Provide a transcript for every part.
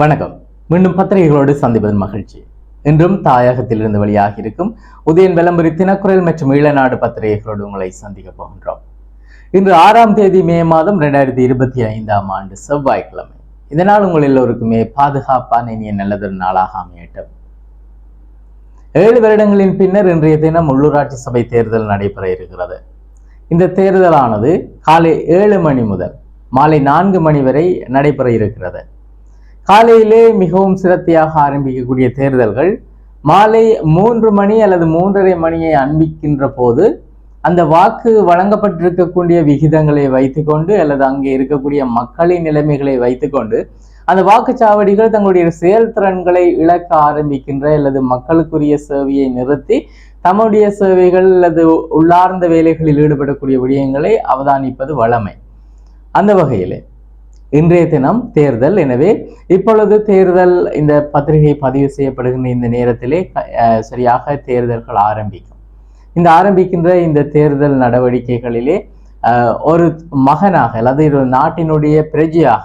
வணக்கம். மீண்டும் பத்திரிகைகளோடு சந்திப்பதன் மகிழ்ச்சி. இன்றும் தாயகத்திலிருந்து வெளியாகி இருக்கும் உதயன் விளம்பரி தினக்குரல் மற்றும் ஈழநாடு பத்திரிகைகளோடு உங்களை சந்திக்க போகின்றோம். இன்று ஆறாம் தேதி மே மாதம் இரண்டாயிரத்தி இருபத்தி ஐந்தாம் ஆண்டு செவ்வாய்க்கிழமை. இதனால் உங்கள் எல்லோருக்குமே பாதுகாப்பான இனிய நல்லதொரு நாளாக அமையட்டும். ஏழு வருடங்களின் பின்னர் இன்றைய தினம் உள்ளூராட்சி சபை தேர்தல் நடைபெற இருக்கிறது. இந்த தேர்தலானது காலை ஏழு மணி முதல் மாலை நான்கு மணி வரை நடைபெற இருக்கிறது. காலையிலே மிகவும் சிரத்தையாக ஆரம்பிக்கக்கூடிய தேர்தல்கள் மாலை மூன்று மணி அல்லது மூன்றரை மணியை அன்பிக்கின்ற போது அந்த வாக்கு வழங்கப்பட்டிருக்கக்கூடிய விகிதங்களை வைத்துக்கொண்டு அல்லது அங்கே இருக்கக்கூடிய மக்களின் நிலைமைகளை வைத்துக்கொண்டு அந்த வாக்குச்சாவடிகள் தங்களுடைய செயல்திறன்களை இழக்க ஆரம்பிக்கின்ற அல்லது மக்களுக்குரிய சேவையை நிறுத்தி தம்முடைய சேவைகள் அல்லது உள்ளார்ந்த வேலைகளில் ஈடுபடக்கூடிய விடயங்களை அவதானிப்பது வழமை அந்த வகையில் இன்றைய தினம் தேர்தல். எனவே இப்பொழுது தேர்தல் இந்த பத்திரிகை பதிவு செய்யப்படுகின்ற இந்த நேரத்திலே சரியாக தேர்தல்கள் ஆரம்பிக்கும். இந்த ஆரம்பிக்கின்ற இந்த தேர்தல் நடவடிக்கைகளிலே ஒரு மகனாக அல்லது ஒரு நாட்டினுடைய பிரஜையாக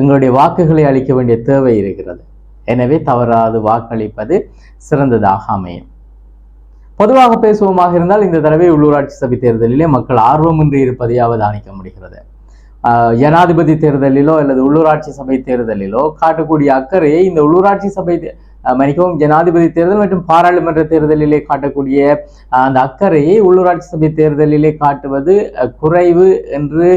எங்களுடைய வாக்குகளை அளிக்க வேண்டிய தேவை இருக்கிறது. எனவே தவறாது வாக்களிப்பது சிறந்ததாக அமையும். பொதுவாக பேசுவோமாக இருந்தால் இந்த தடவை உள்ளூராட்சி சபை தேர்தலிலே மக்கள் ஆர்வமின்றி இருப்பதையாவது அவதானிக்க முடிகிறது. ஜனாதிபதி தேர்தலிலோ அல்லது உள்ளூராட்சி சபை தேர்தலிலோ காட்டக்கூடிய அக்கறையை இந்த உள்ளூராட்சி சபை ஆஹ் மன்னிக்கவும் ஜனாதிபதி தேர்தல் மற்றும் பாராளுமன்ற தேர்தலிலே காட்டக்கூடிய ஆஹ் அந்த அக்கறையை உள்ளூராட்சி சபை தேர்தலிலே காட்டுவது அஹ், குறைவு என்று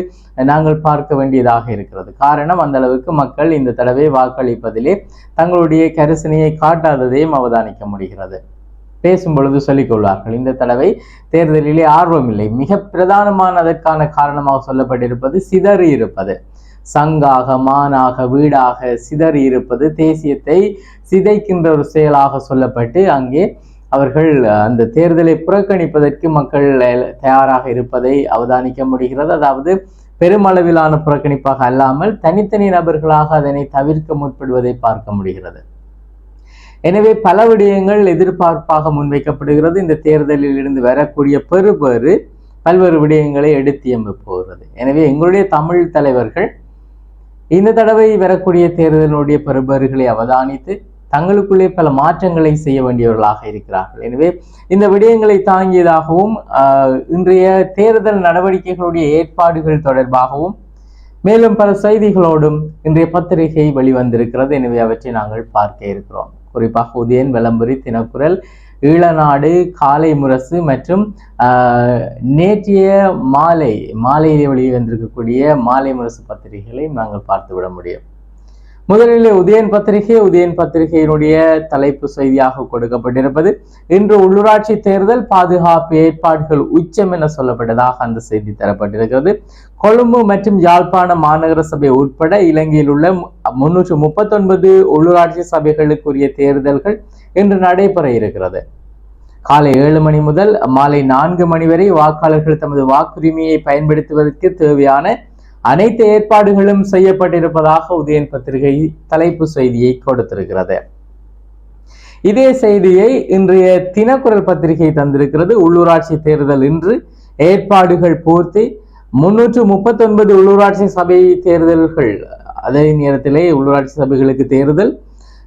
நாங்கள் பார்க்க வேண்டியதாக இருக்கிறது. காரணம் அந்த அளவுக்கு மக்கள் இந்த தடவை வாக்களிப்பதிலே தங்களுடைய கரிசனையை காட்டாததையும் அவதானிக்க முடிகிறது. பேசும் பொழுது சொல்லிக் கொள்வார்கள். இந்த தடவை தேர்தலிலே ஆர்வம் இல்லை. மிக பிரதானமான அதற்கான காரணமாக சொல்லப்பட்டிருப்பது சிதறி இருப்பது. சங்காக மானாக வீடாக சிதறி இருப்பது. தேசியத்தை சிதைக்கின்ற ஒரு செயலாக சொல்லப்பட்டு அங்கே அவர்கள் அந்த தேர்தலை புறக்கணிப்பதற்கு மக்கள் தயாராக இருப்பதை அவதானிக்க முடிகிறது. அதாவது பெருமளவிலான புறக்கணிப்பாக அல்லாமல் தனித்தனி நபர்களாக அதனை தவிர்க்க முற்படுவதை பார்க்க முடிகிறது. எனவே பல விடயங்கள் எதிர்பார்ப்பாக முன்வைக்கப்படுகிறது. இந்த தேர்தலில் இருந்து வரக்கூடிய பெறுபேறு பல்வேறு விடயங்களை எடுத்து போகிறது எனவே எங்களுடைய தமிழ் தலைவர்கள் இந்த தடவை வரக்கூடிய தேர்தலினுடைய பெறுபேறுகளை அவதானித்து தங்களுக்குள்ளே பல மாற்றங்களை செய்ய வேண்டியவர்களாக இருக்கிறார்கள். எனவே இந்த விடயங்களை தாங்கியதாகவும் ஆஹ், இன்றைய தேர்தல் நடவடிக்கைகளுடைய ஏற்பாடுகள் தொடர்பாகவும் மேலும் பல செய்திகளோடும் இன்றைய பத்திரிகை வெளிவந்திருக்கிறது. எனவே அவற்றை நாங்கள் பார்க்க இருக்கிறோம். குறிப்பாக உதயன் விளம்பரி தினக்குரல் ஈழநாடு காலை முரசு மற்றும் ஆஹ், நேற்றைய மாலை மாலையிலே வெளிவந்திருக்கக்கூடிய மாலை முரசு பத்திரிகைகளை நாங்கள் பார்த்து விட முடியும். முதலிலே உதயன் பத்திரிகை உதயன் பத்திரிகையினுடைய தலைப்பு செய்தியாக கொடுக்கப்பட்டிருப்பது. இன்று உள்ளூராட்சி தேர்தல் பாதுகாப்பு ஏற்பாடுகள் உச்சம் என சொல்லப்பட்டதாக அந்த செய்தி தரப்பட்டிருக்கிறது. கொழும்பு மற்றும் யாழ்ப்பாண மாநகர சபை உட்பட இலங்கையில் உள்ள முன்னூற்று முப்பத்தொன்பது உள்ளூராட்சி சபைகளுக்குரிய தேர்தல்கள் இன்று நடைபெற இருக்கிறது. காலை ஏழு மணி முதல் மாலை நான்கு மணி வரை வாக்காளர்கள் தமது வாக்குரிமையை பயன்படுத்துவதற்கு தேவையான அனைத்து ஏற்பாடுகளும் செய்யப்பட்டிருப்பதாக உதயன் பத்திரிகை தலைப்பு செய்தியை கொடுத்திருக்கிறது. இதே செய்தியை இன்றைய தினக்குரல் பத்திரிகை தந்திருக்கிறது. உள்ளூராட்சி தேர்தல் இன்று ஏற்பாடுகள் பூர்த்தி. முன்னூற்று முப்பத்தொன்பது உள்ளூராட்சி சபை தேர்தல்கள். அதே நேரத்திலே உள்ளூராட்சி சபைகளுக்கு தேர்தல்.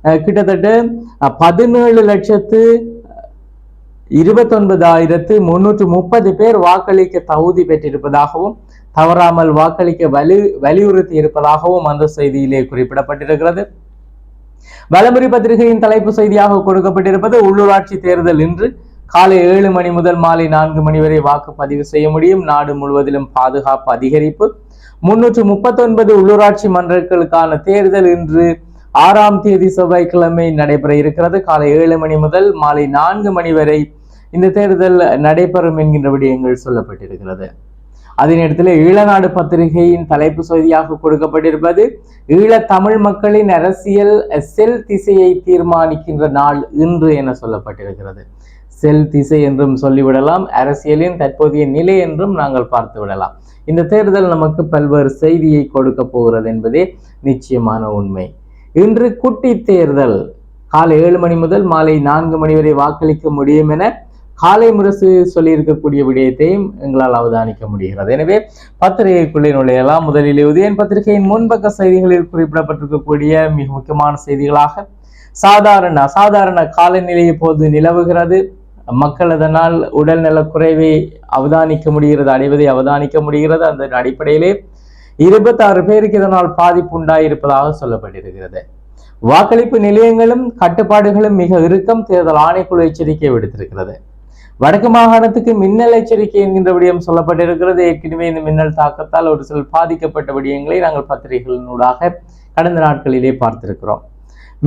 அஹ், கிட்டத்தட்ட பதினேழு லட்சத்து இருபத்தொன்பதாயிரத்து முன்னூற்று முப்பது பேர் வாக்களிக்க தகுதி பெற்றிருப்பதாகவும் தவறாமல் வாக்களிக்க வலி வலியுறுத்தி இருப்பதாகவும் அந்த செய்தியிலே குறிப்பிடப்பட்டிருக்கிறது. வலமுறை பத்திரிகையின் தலைப்பு செய்தியாக கொடுக்கப்பட்டிருப்பது உள்ளூராட்சி தேர்தல் இன்று காலை ஏழு மணி முதல் மாலை நான்கு மணி வரை வாக்குப்பதிவு செய்ய முடியும். நாடு முழுவதிலும் பாதுகாப்பு அதிகரிப்பு. முன்னூற்று முப்பத்தொன்பது உள்ளூராட்சி மன்றங்களுக்கான தேர்தல் இன்று ஆறாம் தேதி செவ்வாய்க்கிழமை நடைபெற இருக்கிறது. காலை ஏழு மணி முதல் மாலை நான்கு மணி வரை இந்த தேர்தல் நடைபெறும் என்கின்ற விடயங்கள் சொல்லப்பட்டிருக்கிறது. அதே நேரத்தில் ஈழநாடு பத்திரிகையின் தலைப்பு செய்தியாக கொடுக்கப்பட்டிருப்பது ஈழத் தமிழ் மக்களின் அரசியல் செல் திசையை தீர்மானிக்கின்ற நாள் இன்று என சொல்லப்பட்டிருக்கிறது. செல் திசை என்றும் சொல்லிவிடலாம் அரசியலின் தற்போதைய நிலை என்றும் நாங்கள் பார்த்து விடலாம் இந்த தேர்தல் நமக்கு பல்வேறு செய்தியை கொடுக்க போகிறது என்பதே நிச்சயமான உண்மை. இன்று குட்டி தேர்தல் காலை ஏழு மணி முதல் மாலை நான்கு மணி வரை வாக்களிக்க முடியும் என காலை முரசு சொல்லியிருக்கக்கூடிய விடயத்தையும் எங்களால் அவதானிக்க முடிகிறது. எனவே பத்திரிகைக்குள்ளே நுழையலாம். முதலிலே உதயன் பத்திரிகையின் முன்பக்க செய்திகளில் குறிப்பிடப்பட்டிருக்கக்கூடிய மிக முக்கியமான செய்திகளாக சாதாரண அசாதாரண காலநிலை இப்போது நிலவுகிறது? மக்கள் அதனால் உடல் குறைவை அவதானிக்க முடிகிறது அடைவதை அவதானிக்க முடிகிறது. அந்த அடிப்படையிலே இருபத்தாறு பேருக்கு இதனால் பாதிப்பு உண்டாயிருப்பதாக சொல்லப்பட்டிருக்கிறது. வாக்களிப்பு நிலையங்களும் கட்டுப்பாடுகளும் மிக இறுக்கம் தேர்தல் ஆணைக்குழு எச்சரிக்கை விடுத்திருக்கிறது. வடக்கு மாகாணத்துக்கு மின்னல் எச்சரிக்கை என்கின்ற விடயம் சொல்லப்பட்டிருக்கிறது. ஏற்கனவே இந்த மின்னல் தாக்கத்தால் ஒரு சில பாதிக்கப்பட்ட விடயங்களை நாங்கள் பத்திரிகைகளினூடாக கடந்த நாட்களிலே பார்த்திருக்கிறோம்.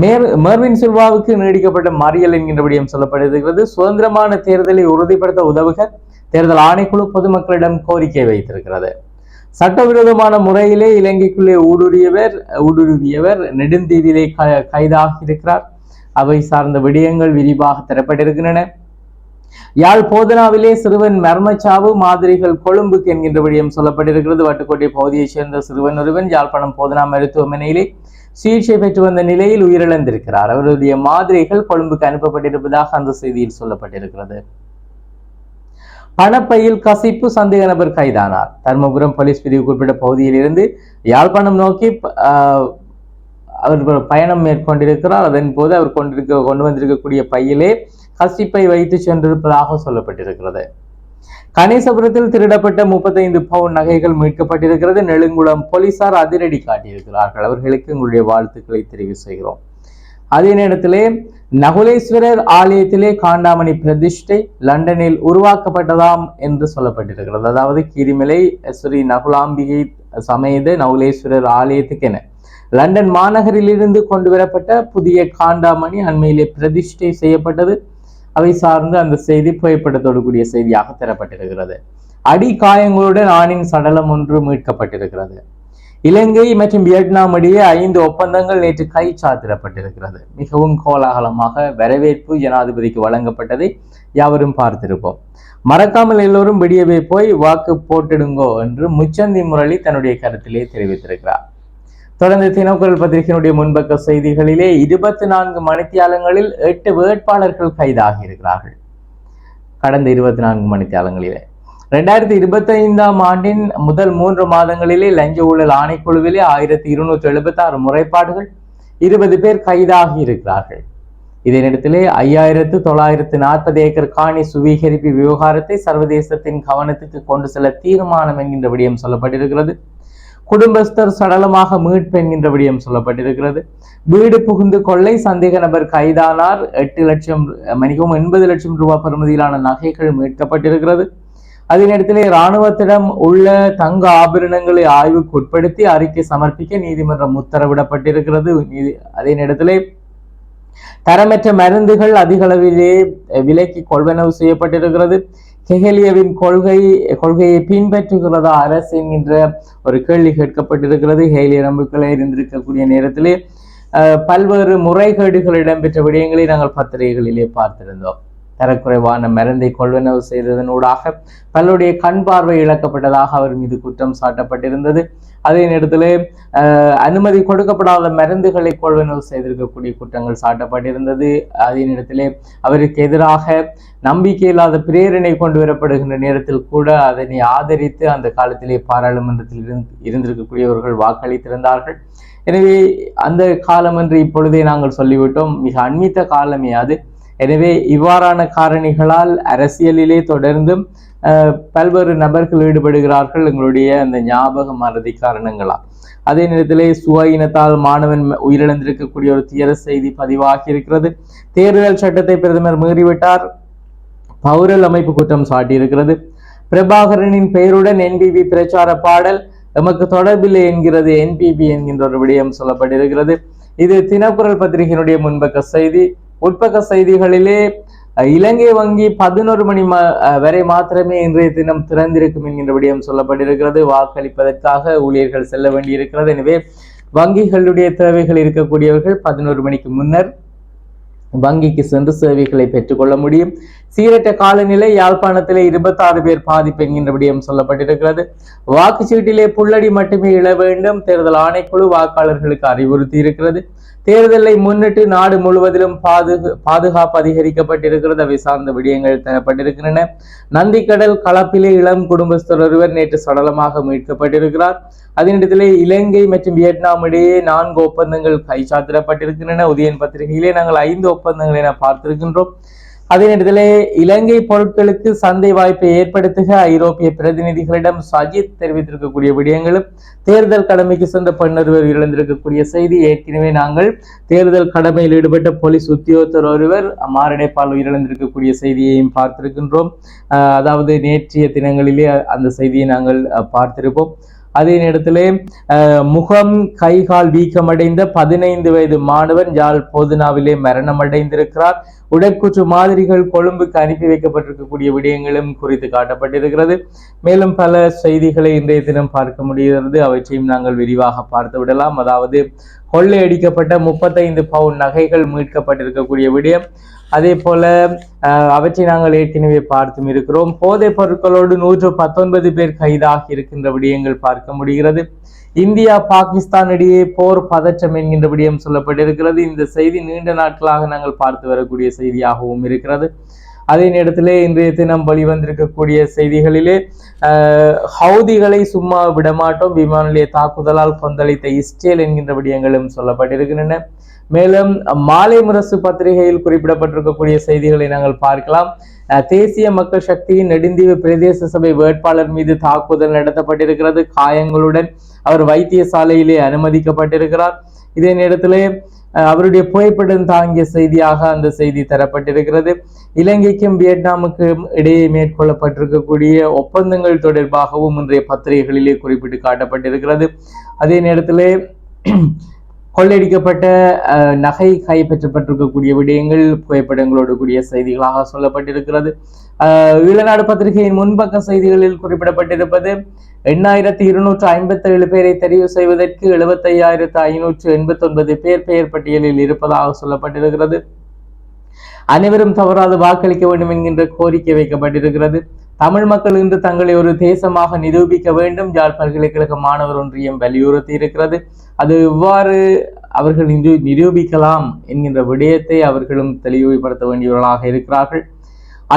மேர் மெர்வின் சில்வாவுக்கு நீடிக்கப்பட்ட மறியல் என்கின்ற விடயம் சொல்லப்பட்டிருக்கிறது. சுதந்திரமான தேர்தலை உறுதிப்படுத்த உதவுக தேர்தல் ஆணைக்குழு பொதுமக்களிடம் கோரிக்கை வைத்திருக்கிறது. சட்டவிரோதமான முறையிலே இலங்கைக்குள்ளே ஊடுருவியவர் ஊடுருவியவர் நெடுந்தீவிலே கைதாகி இருக்கிறார் அவை சார்ந்த விடயங்கள் விரிவாக தரப்பட்டிருக்கின்றன. யாழ் போதனாவிலே சிறுவன் மர்மச்சாவு மாதிரிகள் கொழும்புக்கு என்கின்ற விடயம் சொல்லப்பட்டிருக்கிறது. வட்டுக்கோட்டை பகுதியைச் சேர்ந்த சிறுவன் ஒருவன் யாழ்ப்பாணம் போதனா மருத்துவமனையிலே சிகிச்சை பெற்று வந்த நிலையில் உயிரிழந்திருக்கிறார். அவருடைய மாதிரிகள் கொழும்புக்கு அனுப்பப்பட்டிருப்பதாக அந்த செய்தியில் சொல்லப்பட்டிருக்கிறது. பணப்பையில் கசிப்பு சந்தேக நபர் கைதானார். தர்மபுரம் போலீஸ் பிரிவு குறிப்பிட்ட பகுதியில் இருந்து யாழ்ப்பாணம் நோக்கி அவர் பயணம் மேற்கொண்டிருக்கிறார். அதன் போது அவர் கொண்டிருக்க கொண்டு வந்திருக்கக்கூடிய பையிலே கசிப்பை வைத்து சென்றிருப்பதாக சொல்லப்பட்டிருக்கிறது. கணேசபுரத்தில் திருடப்பட்ட முப்பத்தைந்து பவுன் நகைகள் மீட்கப்பட்டிருக்கிறது. நெடுங்குளம் போலீசார் அதிரடி காட்டியிருக்கிறார்கள். அவர்களுக்கு உங்களுடைய வாழ்த்துக்களை தெரிவு செய்கிறோம். அதே நேரத்திலே நகுலேஸ்வரர் ஆலயத்திலே காண்டாமணி பிரதிஷ்டை லண்டனில் உருவாக்கப்பட்டதாம் என்று சொல்லப்பட்டிருக்கிறது. அதாவது கிரிமலை ஸ்ரீ நகுலாம்பிகை சமேத நகுலேஸ்வரர் ஆலயத்துக்கென லண்டன் மாநகரிலிருந்து கொண்டு வரப்பட்ட புதிய காண்டாமணி அண்மையிலே பிரதிஷ்டை செய்யப்பட்டது. அவை சார்ந்து அந்த செய்தி புகைப்படத்தோடு கூடிய செய்தியாக தரப்பட்டிருக்கிறது. அடி காயங்களுடன் ஆணின் சடலம் ஒன்று மீட்கப்பட்டிருக்கிறது. இலங்கை மற்றும் வியட்நாம் இடையே ஐந்து ஒப்பந்தங்கள் நேற்று கை சாத்திரப்பட்டிருக்கிறது மிகவும் கோலாகலமாக வரவேற்பு ஜனாதிபதிக்கு வழங்கப்பட்டதை யாவரும் பார்த்திருப்போம். மறக்காமல் எல்லோரும் விடியவே போய் வாக்கு போட்டிடுங்கோ என்று முச்சந்தி முரளி தன்னுடைய கருத்திலே தெரிவித்திருக்கிறார். தொடர்ந்து தினக்குரல் பத்திரிகையினுடைய முன்பக்க செய்திகளிலே இருபத்தி நான்கு மணித்தியாலங்களில் எட்டு வேட்பாளர்கள் கைதாகி இருக்கிறார்கள் கடந்த இருபத்தி நான்கு மணித்தியாலங்களிலே. ரெண்டாயிரத்தி இருபத்தி ஐந்தாம் ஆண்டின் முதல் மூன்று மாதங்களிலே லஞ்ச ஊழல் ஆணைக்குழுவிலே ஆயிரத்தி இருநூற்றி எழுபத்தி ஆறு முறைப்பாடுகள் இருபது பேர் கைதாகி இருக்கிறார்கள் இதனிடத்திலே ஐயாயிரத்து தொள்ளாயிரத்து நாற்பது ஏக்கர் காணி சுவீகரிப்பு விவகாரத்தை சர்வதேசத்தின் கவனத்துக்கு கொண்டு செல்ல தீர்மானம் என்கின்ற விடயம் சொல்லப்பட்டிருக்கிறது. குடும்பஸ்தர் சடலமாக மீட்பு என்கின்ற விடயம் சொல்லப்பட்டிருக்கிறது. வீடு புகுந்து கொள்ளை சந்தேக நபர் கைதானார். எட்டு லட்சம் மணிக்கும் எண்பது லட்சம் ரூபாய் பெறுமதியிலான நகைகள் மீட்கப்பட்டிருக்கிறது. அதே நேரத்திலே இராணுவத்திடம் உள்ள தங்க ஆபரணங்களை ஆய்வுக்கு உட்படுத்தி அறிக்கை சமர்ப்பிக்க நீதிமன்றம் உத்தரவிடப்பட்டிருக்கிறது. அதே நேரத்திலே தரமற்ற மருந்துகள் அதிக அளவிலே விலைக்கு கொள்வனவு செய்யப்பட்டிருக்கிறது. ஹெகலியவின் கொள்கை கொள்கையை பின்பற்றுகிறதா அரசு என்கின்ற ஒரு கேள்வி கேட்கப்பட்டிருக்கிறது. ஹெகலிய நம்புக்களை இருந்திருக்கக்கூடிய நேரத்திலே பல்வேறு முறைகேடுகள் இடம்பெற்ற விடயங்களை நாங்கள் பத்திரிகைகளிலே பார்த்திருந்தோம். தரக்குறைவான மருந்தை கொள்வனவு செய்ததனூடாக பலருடைய கண் பார்வை இழக்கப்பட்டதாக அவர் மீது குற்றம் சாட்டப்பட்டிருந்தது. அதே நேரத்தில் அனுமதி கொடுக்கப்படாத மருந்துகளை கொள்வனவு செய்திருக்கக்கூடிய குற்றங்கள் சாட்டப்பட்டிருந்தது. அதே நேரத்தில் அவருக்கு எதிராக நம்பிக்கையில்லாத பிரேரணை கொண்டு வரப்படுகின்ற நேரத்தில் கூட அதனை ஆதரித்து அந்த காலத்திலே பாராளுமன்றத்தில் இருந்து இருந்திருக்கக்கூடியவர்கள் வாக்களித்திருந்தார்கள். எனவே அந்த காலம் என்று இப்பொழுதே நாங்கள் சொல்லிவிட்டோம். மிக அண்மித்த காலமே அது. எனவே இவ்வாறான காரணிகளால் அரசியலிலே தொடர்ந்தும் பல்வேறு நபர்கள் ஈடுபடுகிறார்கள் எங்களுடைய அந்த ஞாபக மறதி காரணங்களால். அதே நேரத்திலே சுவாயினத்தால் மாணவன் உயிரிழந்திருக்கக்கூடிய ஒரு துயர செய்தி பதிவாகி இருக்கிறது தேர்தல் சட்டத்தை பிரதமர் மீறிவிட்டார். பௌரல் அமைப்பு குற்றம் சாட்டியிருக்கிறது. பிரபாகரனின் பெயருடன் என்பிபி பிரச்சார பாடல் எமக்கு தொடர்பில்லை என்கிறது என்பிபி என்கின்ற ஒரு விடயம் சொல்லப்பட்டிருக்கிறது. இது தினக்குரல் பத்திரிகையினுடைய முன்பக்க செய்தி. உட்பக்க செய்திகளிலே இலங்கை வங்கி பதினோரு மணி வரை மாத்திரமே இன்றைய தினம் திறந்திருக்கும் என்கின்ற விடயம் சொல்லப்பட்டிருக்கிறது. வாக்களிப்பதற்காக ஊழியர்கள் செல்ல வேண்டியிருக்கிறது. எனவே வங்கிகளுடைய தேவைகள் இருக்கக்கூடியவர்கள் பதினோரு மணிக்கு முன்னர் வங்கிக்கு சென்று சேவைகளை பெற்றுக்கொள்ள முடியும். சீரற்ற காலநிலை யாழ்ப்பாணத்திலே இருபத்தாறு பேர் பாதிப்பு என்கின்ற விடயம் சொல்லப்பட்டிருக்கிறது. வாக்குச்சீட்டிலே புள்ளடி மட்டுமே இழ வேண்டும். தேர்தல் ஆணைக்குழு வாக்காளர்களுக்கு அறிவுறுத்தி இருக்கிறது தேர்தலை முன்னிட்டு நாடு முழுவதிலும் பாதுகா பாதுகாப்பு அதிகரிக்கப்பட்டிருக்கிறது அவை சார்ந்த விடயங்கள் தரப்பட்டிருக்கின்றன. நந்திக்கடல் களப்பிலே இளம் குடும்பஸ்தர் ஒருவர் நேற்று சடலமாக மீட்கப்பட்டிருக்கிறார். அதனிடத்திலே இலங்கை மற்றும் வியட்நாம் இடையே நான்கு ஒப்பந்தங்கள் கைச்சாத்திடப்பட்டிருக்கின்றன. உதயன் பத்திரிகையிலே நாங்கள் ஐந்து ஒப்பந்தங்கள் என பார்த்திருக்கின்றோம். அதே நேரத்திலே இலங்கை பொருட்களுக்கு சந்தை வாய்ப்பை ஏற்படுத்துக ஐரோப்பிய பிரதிநிதிகளிடம் சஜித் தெரிவித்திருக்கக்கூடிய விடயங்களும் தேர்தல் கடமைக்கு சென்ற பெண்ணொருவர் இழந்திருக்கக்கூடிய செய்தி ஏற்கனவே நாங்கள் தேர்தல் கடமையில் ஈடுபட்ட போலீஸ் உத்தியோகத்தர் ஒருவர் மாரடைப்பால் உயிரிழந்திருக்கக்கூடிய செய்தியையும் பார்த்திருக்கின்றோம். அஹ் அதாவது நேற்றைய தினங்களிலே அந்த செய்தியை நாங்கள் அஹ், பார்த்திருப்போம். அதே நேரத்திலே அஹ், முகம் கை கால் வீக்கமடைந்த பதினைந்து வயது மாணவன் யாழ் போதுனாவிலே மரணமடைந்திருக்கிறார். உடற்குற்று மாதிரிகள் கொழும்புக்கு அனுப்பி வைக்கப்பட்டிருக்கக்கூடிய விடயங்களும் குறித்து காட்டப்பட்டிருக்கிறது. மேலும் பல செய்திகளை இன்றைய தினம் பார்க்க முடிகிறது. அவற்றையும் நாங்கள் விரிவாக பார்த்து விடலாம். அதாவது கொள்ளையடிக்கப்பட்ட முப்பத்தைந்து பவுன் நகைகள் மீட்கப்பட்டிருக்கக்கூடிய விடயம். அதே போல அவற்றை நாங்கள் ஏற்கனவே பார்த்தும் இருக்கிறோம். போதைப் பொருட்களோடு நூற்று பத்தொன்பது பேர் கைதாகி இருக்கின்ற விடயங்கள் பார்க்க முடிகிறது. இந்தியா பாகிஸ்தான் இடையே போர் பதற்றம் என்கின்ற விடயம் சொல்லப்பட்டிருக்கிறது. இந்த செய்தி நீண்ட நாட்களாக நாங்கள் பார்த்து வரக்கூடிய செய்தியாகவும் இருக்கிறது. அதே நேரத்திலே இன்றைய தினம் வெளிவந்திருக்கக்கூடிய செய்திகளிலே ஹவுதிகளை சும்மா விடமாட்டோம். விமான நிலைய தாக்குதலால் கொந்தளித்த இஸ்ரேல் என்கின்ற விடயங்களும் சொல்லப்பட்டிருக்கின்றன. மேலும் மாலை முரசு பத்திரிகையில் குறிப்பிடப்பட்டிருக்கக்கூடிய செய்திகளை நாங்கள் பார்க்கலாம். தேசிய மக்கள் சக்தியின் நெடுந்தீவு பிரதேச சபை வேட்பாளர் மீது தாக்குதல் நடத்தப்பட்டிருக்கிறது. காயங்களுடன் அவர் வைத்தியசாலையிலே அனுமதிக்கப்பட்டிருக்கிறார். இதே நேரத்திலே அவருடைய புகைப்படம் தாங்கிய செய்தியாக அந்த செய்தி தரப்பட்டிருக்கிறது. இலங்கைக்கும் வியட்நாமுக்கும் இடையே மேற்கொள்ளப்பட்டிருக்கக்கூடிய ஒப்பந்தங்கள் தொடர்பாகவும் இன்றைய பத்திரிகைகளிலே குறிப்பிட்டு காட்டப்பட்டிருக்கிறது. அதே நேரத்திலே கொள்ளையடிக்கப்பட்ட நகை கைப்பற்றப்பட்டிருக்கக்கூடிய விடயங்கள் புகைப்படங்களோடு கூடிய செய்திகளாக சொல்லப்பட்டிருக்கிறது. ஈழநாடு பத்திரிகையின் முன்பக்க செய்திகளில் குறிப்பிடப்பட்டிருப்பது எண்ணாயிரத்தி இருநூற்று ஐம்பத்தி ஏழு பேரை தெரிவு செய்வதற்கு எழுபத்தையாயிரத்து ஐநூற்று எண்பத்தி ஒன்பது பேர் பெயர் பட்டியலில் இருப்பதாக சொல்லப்பட்டிருக்கிறது. அனைவரும் தவறாது வாக்களிக்க வேண்டும் என்கின்ற கோரிக்கை வைக்கப்பட்டிருக்கிறது. தமிழ் மக்கள் இன்று தங்களை ஒரு தேசமாக நிரூபிக்க வேண்டும். யாழ் பல்கலைக்கழக மாணவர் ஒன்றியம் வலியுறுத்தி இருக்கிறது. அது இவ்வாறு அவர்கள் இன்று நிரூபிக்கலாம் என்கின்ற விடயத்தை அவர்களும் தெளிவுபடுத்த வேண்டியவர்களாக இருக்கிறார்கள்.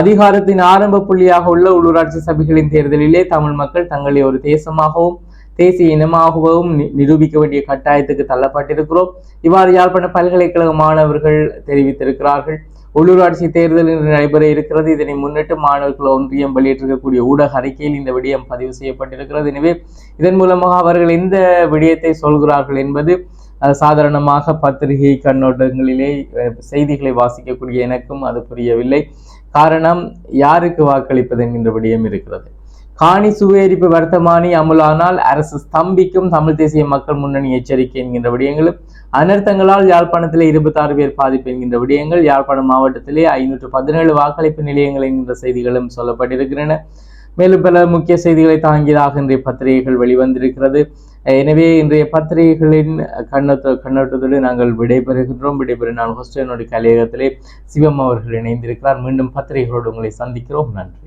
அதிகாரத்தின் ஆரம்ப புள்ளியாக உள்ள உள்ளூராட்சி சபைகளின் தேர்தலிலே தமிழ் மக்கள் தங்களை ஒரு தேசமாகவும் தேசிய இனமாகவும் நிரூபிக்க வேண்டிய கட்டாயத்துக்கு தள்ளப்பட்டிருக்கிறோம். இவ்வாறு யாழ்ப்பாண பல்கலைக்கழக மாணவர்கள் தெரிவித்திருக்கிறார்கள். உள்ளூராட்சி தேர்தல் இன்று நடைபெற இருக்கிறது. இதனை முன்னிட்டு மாணவர்கள் ஒன்றியம் வெளியிட்டிருக்கக்கூடிய ஊடக அறிக்கையில் இந்த விடயம் பதிவு செய்யப்பட்டிருக்கிறது. எனவே இதன் மூலமாக அவர்கள் எந்த விடயத்தை சொல்கிறார்கள் என்பது சாதாரணமாக பத்திரிகை கண்ணோட்டங்களிலே செய்திகளை வாசிக்கக்கூடிய எனக்கும் அது புரியவில்லை. காரணம் யாருக்கு வாக்களிப்பது என்கின்ற விடயம் இருக்கிறது. காணி சுவேரிப்பு வர்த்தமானி அமுலானால் அரசு ஸ்தம்பிக்கும் தமிழ் தேசிய மக்கள் முன்னணி எச்சரிக்கை என்கின்ற விடயங்களும் அனர்த்தங்களால் யாழ்ப்பாணத்திலே இருபத்தாறு பேர் பாதிப்பு என்கின்ற விடயங்கள் யாழ்ப்பாணம் மாவட்டத்திலே ஐநூற்று பதினேழு வாக்களிப்பு நிலையங்கள் என்கின்ற செய்திகளும் சொல்லப்பட்டிருக்கின்றன. மேலும் பல முக்கிய செய்திகளை தாங்கியதாக இன்றைய பத்திரிகைகள் வெளிவந்திருக்கிறது. எனவே இன்றைய பத்திரிகைகளின் கண்ணோட்ட கண்ணோட்டத்தோடு நாங்கள் விடைபெறுகின்றோம். விடைபெறும் நான் ஹொஸ்டனுடைய கலையகத்திலே சிவம் அவர்கள் இணைந்திருக்கிறார். மீண்டும் பத்திரிகைகளோடு உங்களை சந்திக்கிறோம். நன்றி.